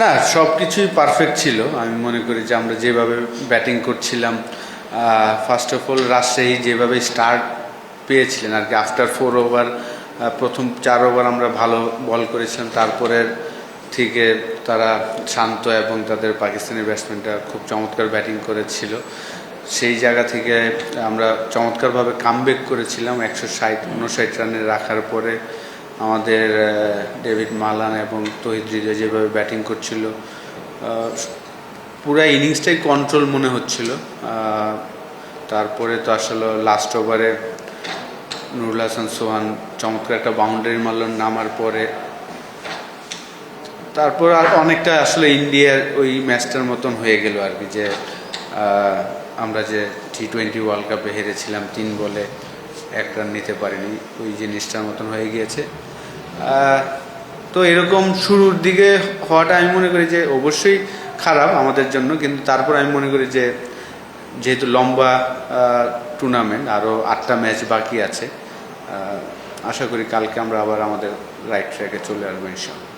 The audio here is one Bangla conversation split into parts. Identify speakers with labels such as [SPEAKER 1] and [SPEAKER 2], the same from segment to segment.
[SPEAKER 1] না সব কিছুই পারফেক্ট ছিল। আমি মনে করি যে আমরা যেভাবে ব্যাটিং করছিলাম ফার্স্ট অফ অল রাজশাহী যেভাবে স্টার্ট পেয়েছিলেন আর কি আফটার ফোর ওভার প্রথম চার ওভার আমরা ভালো বল করেছিলাম তারপরে থেকে তারা শান্ত এবং তাদের পাকিস্তানি ব্যাটসম্যানরা খুব চমৎকার ব্যাটিং করেছিল। সেই জায়গা থেকে আমরা চমৎকারভাবে কামব্যাক করেছিলাম, একশো ষাট উনষাট রানে রাখার পরে আমাদের ডেভিড মালান এবং তহিদ হৃদয় যেভাবে ব্যাটিং করছিল পুরা ইনিংসটাই কন্ট্রোল মনে হচ্ছিল তারপরে তো আসলে লাস্ট ওভারে নুরুল হাসান সোহান চমৎকার একটা বাউন্ডারি মারল, নামার পরে তারপর আর অনেকটা আসলে ইন্ডিয়ার ওই ম্যাচটার মতন হয়ে গেল আর কি, যে আমরা যে টি টোয়েন্টি ওয়ার্ল্ড কাপে হেরেছিলাম, তিন বলে এক রান নিতে পারিনি। ওই জিনিসটার মতন হয়ে গিয়েছে। তো এরকম শুরুর দিকে হওয়াটা আমি মনে করি যে অবশ্যই খারাপ আমাদের জন্য, কিন্তু তারপর আমি মনে করি যে যেহেতু লম্বা টুর্নামেন্ট আরও আটটা ম্যাচ বাকি আছে আশা করি কালকে আমরা আবার আমাদের রাইট ট্র্যাকে চলে আসব ইনশাল্লাহ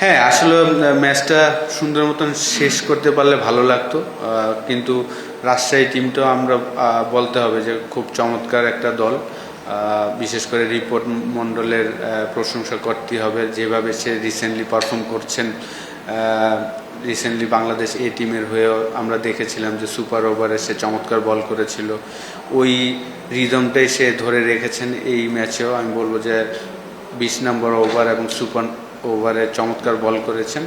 [SPEAKER 1] হ্যাঁ আসলে ম্যাচটা সুন্দর মতন শেষ করতে পারলে ভালো লাগতো। কিন্তু রাজশাহী টিমটাও আমরা বলতে হবে যে খুব চমৎকার একটা দল। বিশেষ করে রিপোর্ট মণ্ডলের প্রশংসা করতে হবে যেভাবে সে রিসেন্টলি পারফর্ম করছেন। রিসেন্টলি বাংলাদেশ এ টিমের হয়েও আমরা দেখেছিলাম যে সুপার ওভারে সে চমৎকার বল করেছিল। ওই রিদমটাই সে ধরে রেখেছেন এই ম্যাচেও আমি বলব যে বিশ নম্বর ওভার এবং সুপার ওভারে চমৎকার বল করেছেন।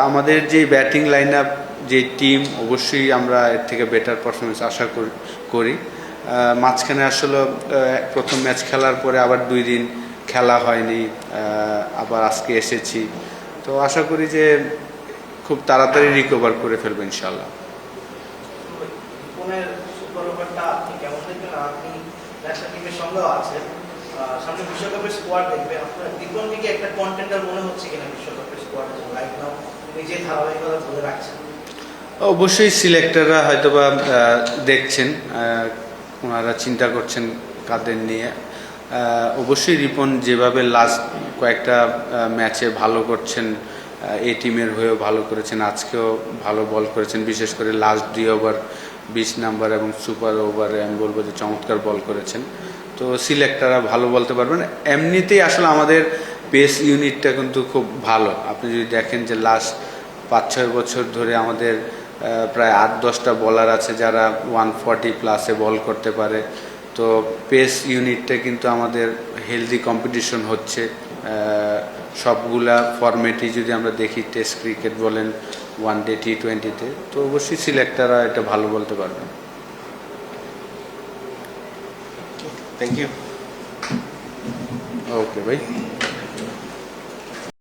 [SPEAKER 1] আমাদের যে ব্যাটিং লাইন আপ যে টিম অবশ্যই আমরা এর থেকে বেটার পারফরমেন্স আশা করি- করি। মাঝখানে আসলে প্রথম ম্যাচ খেলার পরে আবার দুই দিন খেলা হয়নি। আবার আজকে এসেছি। তো আশা করি যে খুব তাড়াতাড়ি রিকভার করে ফেলব ইনশাল্লাহ অবশ্যই সিলেক্টররা হয়তোবা দেখছেন। ওনারা চিন্তা করছেন কাদের নিয়ে। অবশ্যই রিপন যেভাবে লাস্ট কয়েকটা ম্যাচে ভালো করছেন এই টিমের হয়েও ভালো করেছেন, আজকেও ভালো বল করেছেন, বিশেষ করে লাস্ট দুই ওভার বিশ নাম্বার এবং সুপার ওভারে আমি বলব যে চমৎকার বল করেছেন। তো সিলেক্টররা ভালো বলতে পারবেন। এমনিতেই আসলে আমাদের পেস ইউনিটটা কিন্তু খুব ভালো। আপনি যদি দেখেন যে লাস্ট পাঁচ ছয় বছর ধরে আমাদের প্রায় আট, দশটা বলার আছে যারা ওয়ান ফর্টি প্লাসে বল করতে পারে। তো পেস ইউনিটটা কিন্তু আমাদের হেলদি কম্পিটিশন হচ্ছে। সবগুলা ফরম্যাটই যদি আমরা দেখি টেস্ট ক্রিকেট বলেন ওয়ান ডে টি টোয়েন্টিতে তো অবশ্যই সিলেক্টাররা এটা ভালো বলতে পারবেন।
[SPEAKER 2] থ্যাংক ইউ
[SPEAKER 1] ওকে ভাই